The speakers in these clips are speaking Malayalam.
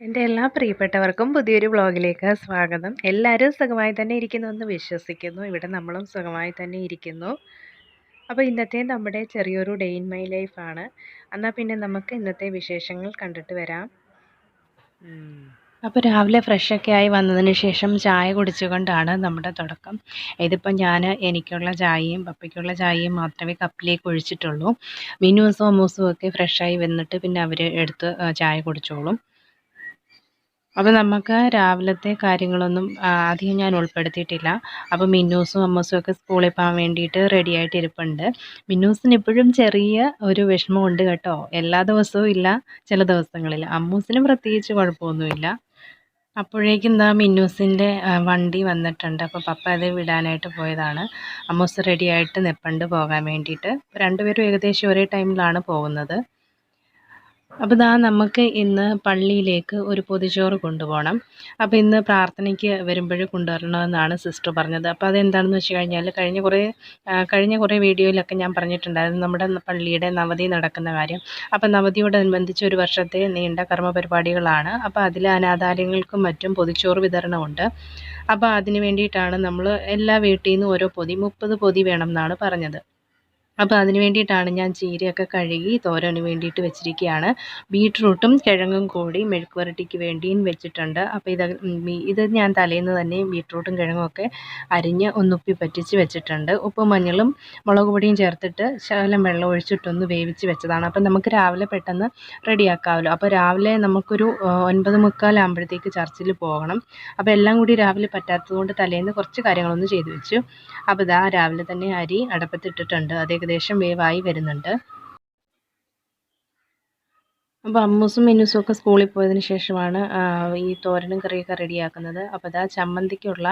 എന്റെ എല്ലാ പ്രിയപ്പെട്ടവർക്കും പുതിയൊരു വ്ളോഗിലേക്ക് സ്വാഗതം. എല്ലാവരും സുഖമായി തന്നെ ഇരിക്കുന്നു എന്ന് വിശ്വസിക്കുന്നു. ഇവിടെ നമ്മളും സുഖമായി തന്നെ ഇരിക്കുന്നു. അപ്പോൾ ഇന്നത്തെ നമ്മുടെ ചെറിയൊരു ഡേ ഇൻ മൈ ലൈഫാണ് എന്നാൽ പിന്നെ നമുക്ക് ഇന്നത്തെ വിശേഷങ്ങൾ കണ്ടിട്ട് വരാം. അപ്പോൾ രാവിലെ ഫ്രഷൊക്കെ ആയി വന്നതിന് ശേഷം ചായ കുടിച്ചുകൊണ്ടാണ് നമ്മുടെ തുടക്കം. ഇതിപ്പോൾ ഞാൻ എനിക്കുള്ള ചായയും പപ്പയ്ക്കുള്ള ചായയും മാത്രമേ കപ്പിലേക്ക് ഒഴിച്ചിട്ടുള്ളൂ. മിനുസും അമ്മൂസും ഒക്കെ ഫ്രഷായി വന്നിട്ട് പിന്നെ അവർ എടുത്ത് ചായ കുടിച്ചോളും. അപ്പോൾ നമുക്ക് രാവിലത്തെ കാര്യങ്ങളൊന്നും അധികം ഞാൻ ഉൾപ്പെടുത്തിയിട്ടില്ല. അപ്പോൾ മിന്നൂസും അമ്മൂസും ഒക്കെ സ്കൂളിൽ പോകാൻ വേണ്ടിയിട്ട് റെഡി ആയിട്ട് ഇരിപ്പുണ്ട്. മിന്നൂസിന് ഇപ്പോഴും ചെറിയ ഒരു വിഷമമുണ്ട് കേട്ടോ. എല്ലാ ദിവസവും ഇല്ല ചില ദിവസങ്ങളിൽ. അമ്മൂസിനും പ്രത്യേകിച്ച് കുഴപ്പമൊന്നുമില്ല. അപ്പോഴേക്കും എന്താ മിന്നൂസിന്റെ വണ്ടി വന്നിട്ടുണ്ട്. അപ്പോൾ പപ്പ അത് വിടാനായിട്ട് പോയതാണ്. അമ്മൂസ് റെഡി ആയിട്ട് നിൽപ്പുണ്ട് പോകാൻ വേണ്ടിയിട്ട്. രണ്ടുപേരും ഏകദേശം ഒരേ ടൈമിലാണ് പോകുന്നത്. അപ്പോൾ ദാ നമുക്ക് ഇന്ന് പള്ളിയിലേക്ക് ഒരു പൊതിച്ചോറ് കൊണ്ടുപോകണം. അപ്പോൾ ഇന്ന് പ്രാർത്ഥനയ്ക്ക് വരുമ്പോൾ കൊണ്ടുവരണമെന്നാണ് സിസ്റ്റർ പറഞ്ഞത്. അപ്പോൾ അതെന്താണെന്ന് വെച്ച് കഴിഞ്ഞാൽ കഴിഞ്ഞ കുറേ കഴിഞ്ഞ കുറേ വീഡിയോയിലൊക്കെ ഞാൻ പറഞ്ഞിട്ടുണ്ടായിരുന്നു നമ്മുടെ പള്ളിയുടെ നവതി നടക്കുന്ന കാര്യം. അപ്പോൾ നവതിയോടനുബന്ധിച്ച് ഒരു വർഷത്തെ നീണ്ട കർമ്മ പരിപാടികളാണ് അപ്പോൾ അതിൽ അനാഥാലയങ്ങൾക്കും മറ്റും പൊതിച്ചോറ് വിതരണമുണ്ട്. അപ്പോൾ അതിന് വേണ്ടിയിട്ടാണ് നമ്മൾ എല്ലാ വീട്ടിൽ നിന്നും ഓരോ പൊതി മുപ്പത് പൊതി വേണം എന്നാണ് പറഞ്ഞത്. അപ്പോൾ അതിന് വേണ്ടിയിട്ടാണ് ഞാൻ ചീരയൊക്കെ കഴുകി തോരന് വേണ്ടിയിട്ട് വെച്ചിരിക്കുകയാണ്. ബീട്രൂട്ടും കിഴങ്ങും കൂടി മെഴുക്ക് വരട്ടിക്ക് വേണ്ടിയും വെച്ചിട്ടുണ്ട്. അപ്പോൾ ഇത് ഇത് ഞാൻ തലേന്ന് തന്നെ ബീട്രൂട്ടും കിഴങ്ങും ഒക്കെ അരിഞ്ഞ് ഒന്നുപ്പി പറ്റിച്ച് വെച്ചിട്ടുണ്ട്. ഉപ്പും മഞ്ഞളും മുളക് പൊടിയും ചേർത്തിട്ട് ശകലം വെള്ളം ഒഴിച്ചിട്ടൊന്ന് വേവിച്ച് വെച്ചതാണ്. അപ്പോൾ നമുക്ക് രാവിലെ പെട്ടെന്ന് റെഡിയാക്കാമല്ലോ അപ്പോൾ രാവിലെ നമുക്കൊരു ഒൻപത് മുക്കാലാകുമ്പോഴത്തേക്ക് ചർച്ചിൽ പോകണം. അപ്പോൾ എല്ലാം കൂടി രാവിലെ പറ്റാത്തത് കൊണ്ട് തലേന്ന് കുറച്ച് കാര്യങ്ങളൊന്ന് ചെയ്തു വെച്ചു. അപ്പോൾ ഇതാ രാവിലെ തന്നെ അരി അടപ്പത്തിട്ടിട്ടുണ്ട്. അത് ഏകദേശം വേവായി വരുന്നുണ്ട്. അപ്പോൾ അമ്മൂസും മിന്നുസും ഒക്കെ സ്കൂളിൽ പോയതിന് ശേഷമാണ് ഈ തോരനും കറിയൊക്കെ റെഡിയാക്കുന്നത്. അപ്പോൾ ഇതാ ചമ്മന്തിക്കുള്ള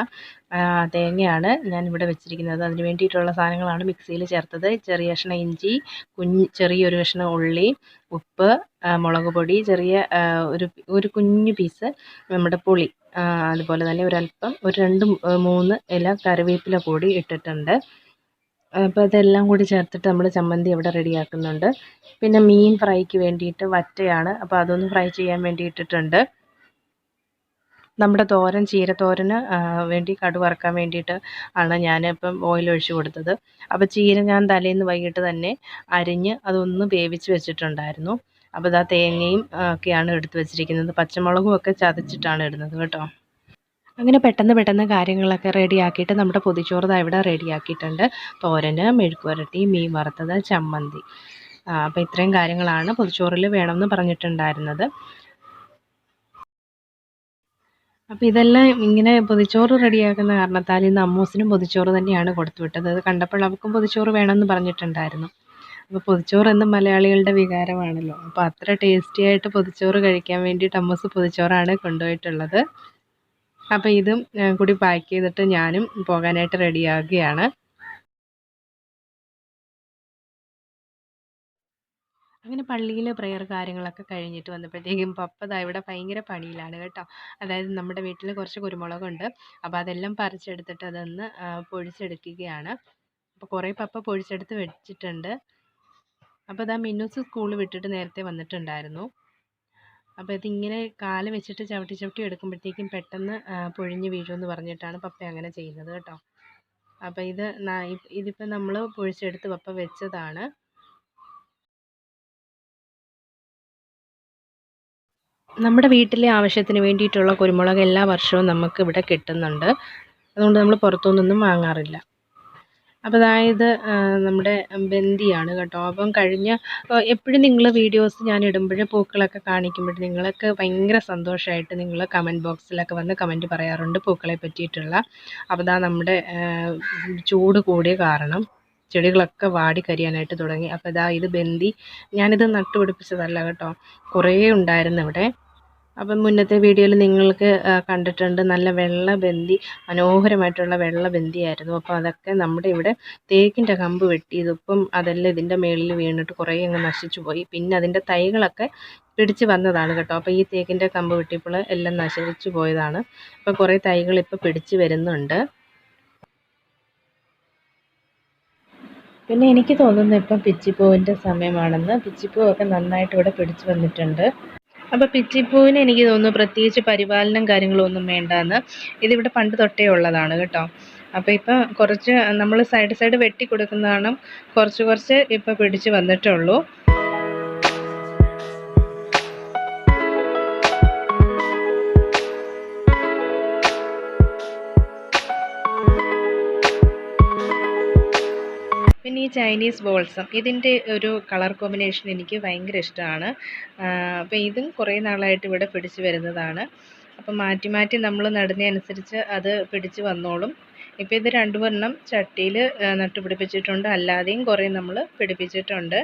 തേങ്ങയാണ് ഞാൻ ഇവിടെ വെച്ചിരിക്കുന്നത്. അതിന് വേണ്ടിയിട്ടുള്ള സാധനങ്ങളാണ് മിക്സിയിൽ ചേർത്തത്. ചെറിയ കഷ്ണം ഇഞ്ചി കുഞ്ഞ് ചെറിയൊരു കഷ്ണം ഉള്ളി ഉപ്പ് മുളക് പൊടി ചെറിയ ഒരു ഒരു കുഞ്ഞു പീസ് നമ്മുടെ പുളി അതുപോലെ തന്നെ ഒരല്പം ഒരു രണ്ട് മൂന്ന് ഇല കറിവേപ്പില കൂടി ഇട്ടിട്ടുണ്ട്. അപ്പോൾ അതെല്ലാം കൂടി ചേർത്തിട്ട് നമ്മൾ ചമ്മന്തി ഇവിടെ റെഡിയാക്കുന്നുണ്ട്. പിന്നെ മീൻ ഫ്രൈക്ക് വേണ്ടിയിട്ട് വറ്റയാണ്. അപ്പോൾ അതൊന്ന് ഫ്രൈ ചെയ്യാൻ വേണ്ടി ഇട്ടിട്ടുണ്ട് നമ്മുടെ തോരൻ ചീരത്തോരന് വേണ്ടി കടു വറക്കാൻ വേണ്ടിയിട്ട് ആണ് ഞാനിപ്പം ഓയിൽ ഒഴിച്ചു കൊടുത്തത്. അപ്പോൾ ചീര ഞാൻ തലേന്ന് വൈകിട്ട് തന്നെ അരിഞ്ഞ് അതൊന്ന് വേവിച്ച് വെച്ചിട്ടുണ്ടായിരുന്നു. അപ്പോൾ ഇതാ തേങ്ങയും ഒക്കെയാണ് എടുത്ത് വെച്ചിരിക്കുന്നത്. പച്ചമുളകും ഒക്കെ ചതച്ചിട്ടാണ് ഇടുന്നത് കേട്ടോ. അങ്ങനെ പെട്ടെന്ന് പെട്ടെന്ന് കാര്യങ്ങളൊക്കെ റെഡിയാക്കിയിട്ട് നമ്മുടെ പൊതിച്ചോറ് ഇവിടെ റെഡിയാക്കിയിട്ടുണ്ട്. തോരന് മെഴുക്കുവരട്ടി മീൻ വറുത്തത് ചമ്മന്തി. അപ്പോൾ ഇത്രയും കാര്യങ്ങളാണ് പൊതിച്ചോറിൽ വേണമെന്ന് പറഞ്ഞിട്ടുണ്ടായിരുന്നത്. അപ്പോൾ ഇതെല്ലാം ഇങ്ങനെ പൊതിച്ചോറ് റെഡിയാക്കുന്ന കാരണത്താൽ ഇന്ന് അമ്മൂസിനും പൊതിച്ചോറ് തന്നെയാണ് കൊടുത്തുവിട്ടത് അത് കണ്ടപ്പോൾ അവൾക്കും പൊതിച്ചോറ് വേണമെന്ന് പറഞ്ഞിട്ടുണ്ടായിരുന്നു. അപ്പോൾ പൊതിച്ചോറ് എന്നും മലയാളികളുടെ വികാരമാണല്ലോ. അപ്പോൾ അത്ര ടേസ്റ്റി ആയിട്ട് പൊതിച്ചോറ് കഴിക്കാൻ വേണ്ടിയിട്ട് അമ്മൂസ് പൊതിച്ചോറാണ് കൊണ്ടുപോയിട്ടുള്ളത്. അപ്പോൾ ഇതും കൂടി പാക്ക് ചെയ്തിട്ട് ഞാനും പോകാനായിട്ട് റെഡിയാകുകയാണ് അങ്ങനെ പള്ളിയിൽ പ്രെയർ കാര്യങ്ങളൊക്കെ കഴിഞ്ഞിട്ട് വന്നപ്പോഴത്തേക്കും പപ്പ ദാ ഇവിടെ ഭയങ്കര പണിയിലാണ് കേട്ടോ. അതായത് നമ്മുടെ വീട്ടിൽ കുറച്ച് കുരുമുളകുണ്ട്. അപ്പോൾ അതെല്ലാം പറിച്ചെടുത്തിട്ട് അതൊന്ന് പൊഴിച്ചെടുക്കുകയാണ്. അപ്പോൾ കുറേ പപ്പ പൊഴിച്ചെടുത്ത് വെച്ചിട്ടുണ്ട്. അപ്പോൾ ദാ മിന്നൂസ് സ്കൂൾ വിട്ടിട്ട് നേരത്തെ വന്നിട്ടുണ്ടായിരുന്നു. അപ്പോൾ ഇതിങ്ങനെ കാൽ വെച്ചിട്ട് ചവിട്ടി ചവിട്ടി എടുക്കുമ്പോഴത്തേക്കും പെട്ടെന്ന് പൊഴിഞ്ഞ് വീഴുമെന്ന് പറഞ്ഞിട്ടാണ് പപ്പ അങ്ങനെ ചെയ്യുന്നത് കേട്ടോ. അപ്പോൾ ഇത് ഇതിപ്പോൾ നമ്മൾ പൊഴിച്ചെടുത്ത് പപ്പ വെച്ചതാണ്. നമ്മുടെ വീട്ടിലെ ആവശ്യത്തിന് വേണ്ടിയിട്ടുള്ള കുരുമുളക് എല്ലാ വർഷവും നമുക്ക് ഇവിടെ കിട്ടുന്നുണ്ട്. അതുകൊണ്ട് നമ്മൾ പുറത്തുനിന്നൊന്നും വാങ്ങാറില്ല. അപ്പോൾ അതായത് നമ്മുടെ ബന്ദിയാണ് കേട്ടോ. അപ്പം കഴിഞ്ഞ എപ്പോഴും നിങ്ങൾ വീഡിയോസ് ഞാൻ ഇടുമ്പോൾ പൂക്കളൊക്കെ കാണിക്കുമ്പോൾ നിങ്ങളൊക്കെ ഭയങ്കര സന്തോഷമായിട്ട് നിങ്ങൾ കമന്റ് ബോക്സിലൊക്കെ വന്ന് കമന്റ് പറയാറുണ്ട് പൂക്കളെ പറ്റിയിട്ടുള്ള. അപ്പോൾ ഇതാ നമ്മുടെ ചൂട് കൂടിയ കാരണം ചെടികളൊക്കെ വാടി കരിയാനായിട്ട് തുടങ്ങി. അപ്പോൾ ഇതാ ഇത് ബന്ദി ഞാനിത് നട്ടുപിടിപ്പിച്ചതല്ല കേട്ടോ. കുറേ ഉണ്ടായിരുന്നു ഇവിടെ. അപ്പം മുന്നത്തെ വീഡിയോയിൽ നിങ്ങൾക്ക് കണ്ടിട്ടുണ്ട് നല്ല വെള്ള ബന്ദി മനോഹരമായിട്ടുള്ള വെള്ള ബന്ദിയായിരുന്നു അപ്പോൾ അതൊക്കെ നമ്മുടെ ഇവിടെ തേക്കിന്റെ കമ്പ് വെട്ടിയതിപ്പം അതെല്ലാം ഇതിന്റെ മേളിൽ വീണിട്ട് കുറേ അങ്ങ് നശിച്ചു പോയി. പിന്നെ അതിന്റെ തൈകളൊക്കെ പിടിച്ച് വന്നതാണ് കേട്ടോ. അപ്പോൾ ഈ തേക്കിന്റെ കമ്പ് വെട്ടിയപ്പോൾ എല്ലാം നശിച്ചു പോയതാണ്. അപ്പോൾ കുറേ തൈകൾ ഇപ്പോൾ പിടിച്ച് വരുന്നുണ്ട്. പിന്നെ എനിക്ക് തോന്നുന്നു ഇപ്പം പിച്ചിപ്പൂവിന്റെ സമയമാണെന്ന്. പിച്ചിപ്പൂവൊക്കെ നന്നായിട്ട് ഇവിടെ പിടിച്ച് വന്നിട്ടുണ്ട്. അപ്പോൾ പിച്ചിപ്പൂവിന് എനിക്ക് തോന്നുന്നു പ്രത്യേകിച്ച് പരിപാലനം കാര്യങ്ങളൊന്നും വേണ്ടാന്ന്. ഇതിവിടെ പണ്ട് തൊട്ടേ ഉള്ളതാണ് കേട്ടോ. അപ്പോൾ ഇപ്പം കുറച്ച് നമ്മൾ സൈഡ് സൈഡ് വെട്ടി കൊടുക്കുന്നതാണ് കുറച്ച് കുറച്ച് ഇപ്പോൾ പിടിച്ച് വന്നിട്ടുള്ളൂ ചൈനീസ് ബോൾസം ഇതിന്റെ ഒരു കളർ കോമ്പിനേഷൻ എനിക്ക് ഭയങ്കര ഇഷ്ടമാണ്. അപ്പോൾ ഇതും കുറേ നാളായിട്ട് ഇവിടെ പിടിച്ച് വരുന്നതാണ്. അപ്പം മാറ്റി മാറ്റി നമ്മൾ നടുന്നതനുസരിച്ച് അത് പിടിച്ച് വന്നോളും. ഇപ്പോൾ ഇത് രണ്ട് വർണം ചട്ടിയിൽ നട്ടുപിടിപ്പിച്ചിട്ടുണ്ട്. അല്ലാതെയും കുറേ നമ്മൾ പിടിപ്പിച്ചിട്ടുണ്ട്.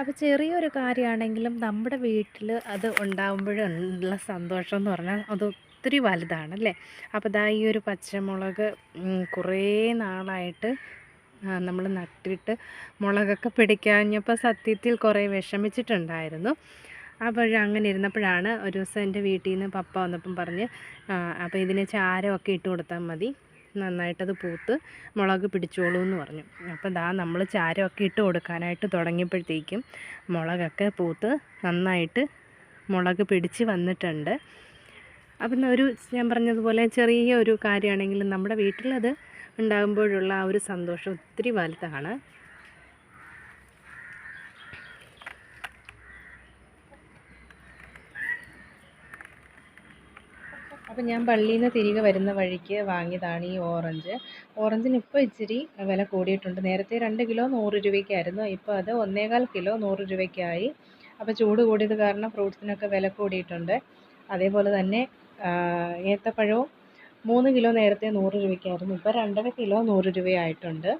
അപ്പോൾ ചെറിയൊരു കാര്യമാണെങ്കിലും നമ്മുടെ വീട്ടിൽ അത് ഉണ്ടാകുമ്പോഴുള്ള സന്തോഷം എന്ന് പറഞ്ഞാൽ അത് ഒത്തിരി വലുതാണ് അല്ലേ അപ്പോൾ ദാ ഈ ഒരു പച്ചമുളക് കുറേ നാളായിട്ട് നമ്മൾ നട്ടിട്ട് മുളകൊക്കെ പിടിക്കാഞ്ഞപ്പോൾ സത്യത്തിൽ കുറേ വിഷമിച്ചിട്ടുണ്ടായിരുന്നു. അപ്പോൾ അങ്ങനെ ഇരുന്നപ്പോഴാണ് ഒരു ദിവസം എന്റെ വീട്ടിൽ നിന്ന് പപ്പ വന്നപ്പം പറഞ്ഞ് അപ്പോൾ ഇതിന് ചാരമൊക്കെ ഇട്ട് കൊടുത്താൽ മതി. നന്നായിട്ടത് പൂത്ത് മുളക് പിടിച്ചോളൂ എന്ന് പറഞ്ഞു. അപ്പോൾ ദാ നമ്മൾ ചാരമൊക്കെ ഇട്ട് കൊടുക്കാനായിട്ട് തുടങ്ങിയപ്പോഴത്തേക്കും മുളകൊക്കെ പൂത്ത് നന്നായിട്ട് മുളക് പിടിച്ച് വന്നിട്ടുണ്ട്. അപ്പം ഒരു ഞാൻ പറഞ്ഞതുപോലെ ചെറിയ ഒരു കാര്യമാണെങ്കിലും നമ്മുടെ വീട്ടിലത് ഉണ്ടാകുമ്പോഴുള്ള ആ ഒരു സന്തോഷം ഒത്തിരി വലുതാണ്. അപ്പം ഞാൻ പള്ളിയിൽ നിന്ന് തിരികെ വരുന്ന വഴിക്ക് വാങ്ങിയതാണ് ഈ ഓറഞ്ച്. ഓറഞ്ചിന് ഇപ്പോൾ ഇച്ചിരി വില കൂടിയിട്ടുണ്ട്. നേരത്തെ രണ്ട് കിലോ നൂറ് രൂപയ്ക്കായിരുന്നു. ഇപ്പോൾ അത് ഒന്നേകാൽ കിലോ നൂറ് രൂപയ്ക്കായി. അപ്പോൾ ചൂട് കൂടിയത് കാരണം ഫ്രൂട്ട്സിനൊക്കെ വില കൂടിയിട്ടുണ്ട്. അതേപോലെ തന്നെ ഏത്തപ്പഴവും മൂന്ന് കിലോ നേരത്തെ നൂറ് രൂപയ്ക്കായിരുന്നു. ഇപ്പോൾ രണ്ടര കിലോ നൂറ് രൂപയായിട്ടുണ്ട്.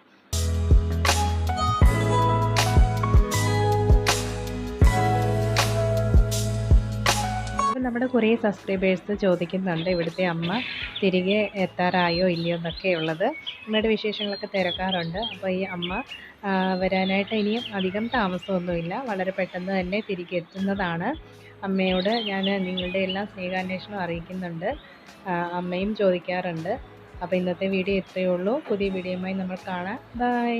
നമ്മുടെ കുറേ സബ്സ്ക്രൈബേഴ്സ് ചോദിക്കുന്നുണ്ട് ഇവിടുത്തെ അമ്മ തിരികെ എത്താറായോ ഇല്ലയോ എന്നൊക്കെ ഉള്ളത്. അമ്മയുടെ വിശേഷങ്ങളൊക്കെ തിരക്കാറുണ്ട്. അപ്പോൾ ഈ അമ്മ വരാനായിട്ട് ഇനിയും അധികം താമസമൊന്നുമില്ല. വളരെ പെട്ടെന്ന് തന്നെ തിരികെ എത്തുന്നതാണ്. അമ്മയോട് ഞാൻ നിങ്ങളുടെ എല്ലാ സ്നേഹാന്വേഷണം അറിയിക്കുന്നുണ്ട്. അമ്മയും ചോദിക്കാറുണ്ട്. അപ്പോൾ ഇന്നത്തെ വീഡിയോ ഇത്രയേ ഉള്ളൂ. പുതിയ വീഡിയോയുമായി നമ്മൾ കാണാം. ബൈ.